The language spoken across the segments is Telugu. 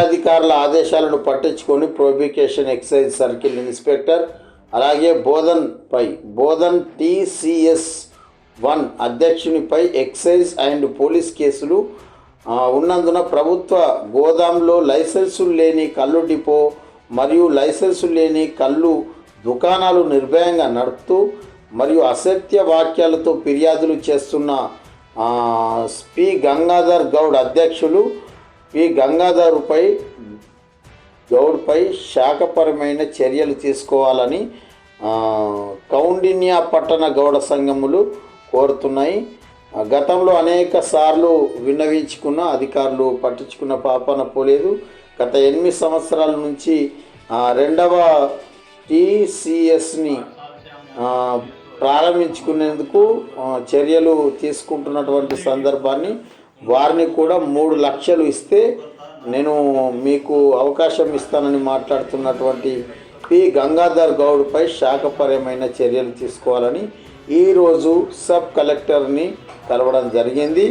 అధికారుల ఆదేశాలను పట్టించుకొని ప్రొబికేషన్ ఎక్సైజ్ సర్కిల్ ఇన్స్పెక్టర్ అలాగే బోధన్ పై బోధన్ టీసీఎస్ వన్ అధ్యక్షునిపై ఎక్సైజ్ అండ్ పోలీస్ కేసులు ఉన్నందున ప్రభుత్వ గోదాంలో లైసెన్సులు లేని కళ్ళు డిపో మరియు లైసెన్సులు లేని కళ్ళు దుకాణాలు నిర్భయంగా నడుపుతూ మరియు అసత్య వాక్యాలతో ఫిర్యాదులు చేస్తున్న ఆ, పి గంగాధర్ గౌడ్ అధ్యక్షులు పి గంగాధర్పై గౌడ్పై శాఖపరమైన చర్యలు తీసుకోవాలని కౌండిన్య పట్టణ గౌడ సంఘములు కోరుతున్నాయి. గతంలో అనేక సార్లు విన్నవించుకున్న అధికారులు పట్టించుకున్న పాపన పోలేదు. గత ఎనిమిది సంవత్సరాల నుంచి రెండవ టీసీఎస్ని ప్రారంభించుకునేందుకు చర్యలు తీసుకుంటున్నటువంటి సందర్భాన్ని వారిని కూడా మూడు లక్షలు ఇస్తే నేను మీకు అవకాశం ఇస్తానని మాట్లాడుతున్నటువంటి పి. గంగాధర్ గౌడ్పై శాఖపరమైన చర్యలు తీసుకోవాలని ఈరోజు సబ్ కలెక్టర్ని కలవడం జరిగింది.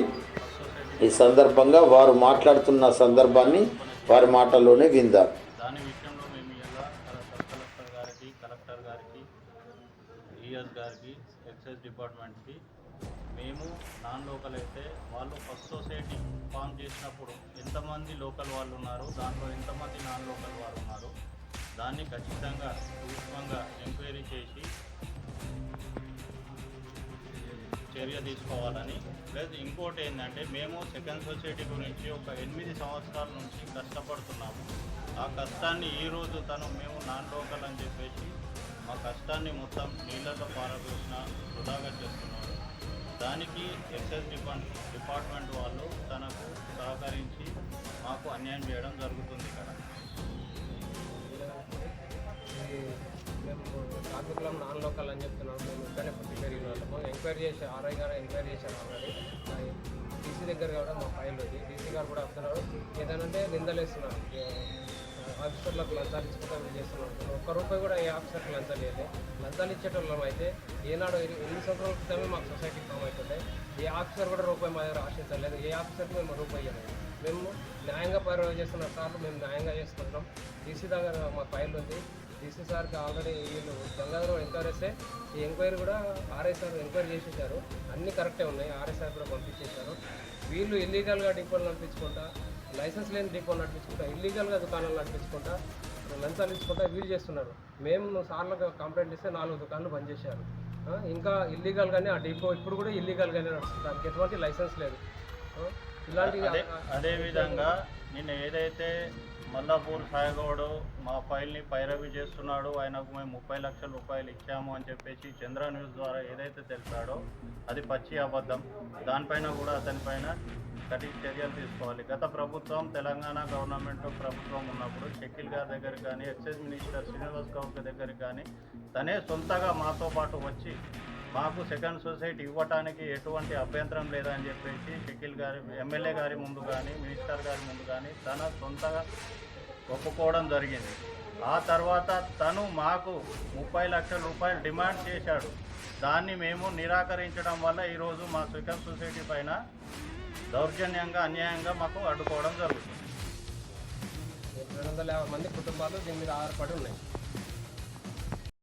ఈ సందర్భంగా వారు మాట్లాడుతున్న సందర్భాన్ని వారి మాటల్లోనే విందాం. దాని విషయంలో మేము ఇలా కలెక్టర్ గారికి కలెక్టర్ గారికి ఈఎస్ గారికి ఎక్సైజ్ డిపార్ట్మెంట్కి మేము నాన్ లోకల్ అయితే వాళ్ళు ఫస్ట్ సొసైటీ ఫామ్ చేసినప్పుడు ఎంతమంది లోకల్ వాళ్ళు ఉన్నారు దాంట్లో ఎంతమంది నాన్ లోకల్ వాళ్ళు ఉన్నారు దాన్ని ఖచ్చితంగా సూక్ష్మంగా ఎంక్వైరీ చేసి చర్య తీసుకోవాలని. ప్లస్ ఇంకోటి ఏంటంటే మేము సెకండ్ సొసైటీ గురించి ఒక ఎనిమిది సంవత్సరాల నుంచి కష్టపడుతున్నాము. ఆ కష్టాన్ని ఈరోజు తను మేము నాన్ లోకల్ అని చెప్పేసి మా కష్టాన్ని మొత్తం నీళ్ళతో పారబోసిన వృధాగా చేస్తున్నాడు. దానికి ఎక్సైజ్ డిపార్ట్ డిపార్ట్మెంట్ వాళ్ళు తనకు సహకరించి మాకు అన్యాయం చేయడం జరుగుతుంది ఇక్కడ మేము కార్మికులం నాన్ లోకల్ అని చెప్తున్నాం మేము ఇక్కడనే పెరిగిన వాళ్ళము ఎంక్వైరీ చేసి ఆర్ఐ గారు ఎంక్వైరీ చేశారు ఆల్రెడీ డీసీ దగ్గర కూడా మా ఫైల్ ఉంది డీసీ గారు కూడా వస్తున్నారు ఏదనంటే నిందలేస్తున్నారు ఆఫీసర్లకు లంచాలు ఇచ్చుకుంటా చేస్తున్నాం ఒక్క రూపాయి కూడా ఏ ఆఫీసర్కి లంచాలు ఇవ్వలేదు. లంచాలు ఇచ్చేటోళ్ళం అయితే ఏనాడు ఎన్ని సంవత్సరాల క్రితమే మాకు సొసైటీ ఫామ్ అవుతుంది ఏ ఆఫీసర్ కూడా రూపాయి మా దగ్గర ఆశించలేదు. ఏ ఆఫీసర్కి మేము రూపాయి ఇవ్వలేదు. మేము న్యాయంగా పర్వ చేస్తున్న సార్లు మేము న్యాయంగా చేస్తున్నాం డీసీ దగ్గర మా ఫైల్ ఉంది. డీసీ సార్కి ఆల్రెడీ వీళ్ళు గంగాధరం ఎంక్వైరీ చేస్తే ఈ ఎంక్వైరీ కూడా ఆర్ఐ సార్ ఎంక్వైరీ చేసేసారు అన్నీ కరెక్టే ఉన్నాయి. ఆర్ఐ సార్ కూడా పంపించేశారు. వీళ్ళు ఇల్లీగల్గా డిపోలు పంపించుకుంటా లైసెన్స్ లేని డిపోలు నడిపించుకుంటా ఇల్లీగల్గా దుకాణాలు నడిపించుకుంటా లంచాలు ఇచ్చుకుంటా వీళ్ళు చేస్తున్నారు. మేము సార్లకు కంప్లైంట్ ఇస్తే నాలుగు దుకాణాలు బంద్ చేశారు. ఇంకా ఇల్లీగల్గానే ఆ డిపో ఇప్పుడు కూడా ఇల్లీగల్గానే నడుస్తుంది. దానికి ఎటువంటి లైసెన్స్ లేదు. ఇలాంటి అదే అదేవిధంగా నిన్న ఏదైతే మల్లాపూర్ సాయిగౌడ్ మా ఫైల్ని పైరవి చేస్తున్నాడు ఆయనకు మేము ముప్పై లక్షల రూపాయలు ఇచ్చాము అని చెప్పేసి చంద్ర న్యూస్ ద్వారా ఏదైతే తెలిపాడో అది పచ్చి అబద్ధం. దానిపైన కూడా అతనిపైన కఠిన చర్యలు తీసుకోవాలి. గత ప్రభుత్వం తెలంగాణ గవర్నమెంట్ ప్రభుత్వం ఉన్నప్పుడు షకీల్ గారి దగ్గర కానీ ఎక్సైజ్ మినిస్టర్ శ్రీనివాస్ గౌడ్ దగ్గర కానీ తనే సొంతగా మాతో పాటు వచ్చి మాకు సెకండ్ సొసైటీ ఇవ్వటానికి ఎటువంటి అభ్యంతరం లేదని చెప్పేసి షకీల్ గారి ఎమ్మెల్యే గారి ముందు కానీ మినిస్టర్ గారి ముందు కానీ తన సొంతగా ఒప్పుకోవడం జరిగింది. ఆ తర్వాత తను మాకు ముప్పై లక్షల రూపాయలు డిమాండ్ చేశాడు. దాన్ని మేము నిరాకరించడం వల్ల ఈరోజు మా సెకండ్ సొసైటీ పైన దౌర్జన్యంగా అన్యాయంగా మాకు అడ్డుకోవడం జరుగుతుంది. రెండు వందల యాభై మంది కుటుంబాలు దీని మీద ఆధారపడి ఉన్నాయి.